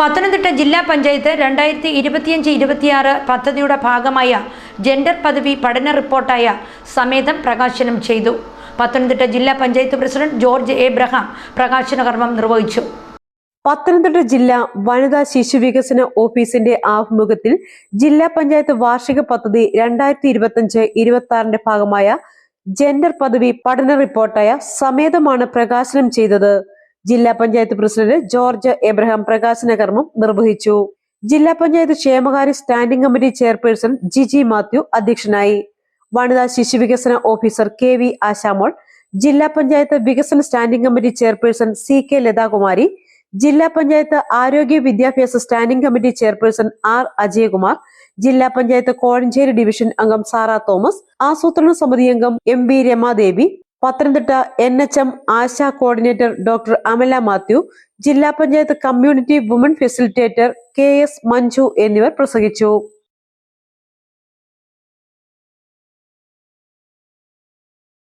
പത്തനംതിട്ട ജില്ലാ പഞ്ചായത്ത് രണ്ടായിരത്തി ഇരുപത്തിയഞ്ച് ഇരുപത്തിയാറ് പദ്ധതിയുടെ ഭാഗമായ ജെൻഡർ പദവി പഠന റിപ്പോർട്ടായ സമേതം പ്രകാശനം ചെയ്തു. പത്തനംതിട്ട ജില്ലാ പഞ്ചായത്ത് പ്രസിഡന്റ് ജോർജ് എബ്രഹാം പ്രകാശന കർമ്മം നിർവഹിച്ചു. പത്തനംതിട്ട ജില്ലാ വനിതാ ശിശു വികസന ഓഫീസിന്റെ ആഭിമുഖ്യത്തിൽ ജില്ലാ പഞ്ചായത്ത് വാർഷിക പദ്ധതി രണ്ടായിരത്തി ഇരുപത്തിയഞ്ച് ഇരുപത്തി ആറിന്റെ ഭാഗമായ ജെൻഡർ പദവി പഠന റിപ്പോർട്ടായ സമേതമാണ് പ്രകാശനം ചെയ്തത്. ജില്ലാ പഞ്ചായത്ത് പ്രസിഡന്റ് ജോർജ് എബ്രഹാം പ്രകാശന കർമ്മം നിർവഹിച്ചു. ജില്ലാ പഞ്ചായത്ത് ക്ഷേമകാര്യ standing committee chairperson Jiji Mathew അധ്യക്ഷനായി. വനിതാ ശിശുവികസന ഓഫീസർ കെ വി ആശാമോൾ ജില്ലാ പഞ്ചായത്ത് വികസന standing committee chairperson C K Lathakumari ജില്ലാ പഞ്ചായത്ത് ആരോഗ്യ വിദ്യാഭ്യാസ standing committee chairperson R Ajayakumar ജില്ലാ പഞ്ചായത്ത് കോഴഞ്ചേരി ഡിവിഷൻ അംഗം സാറ തോമസ് ആസൂത്രണ സമിതി അംഗം M B Ramadevi Pathanamthitta N H M Asha coordinator doctor Amala Mathew ജില്ലാ panchayat community woman facilitator K S Manju എന്നിവർ പ്രസംഗിച്ചു.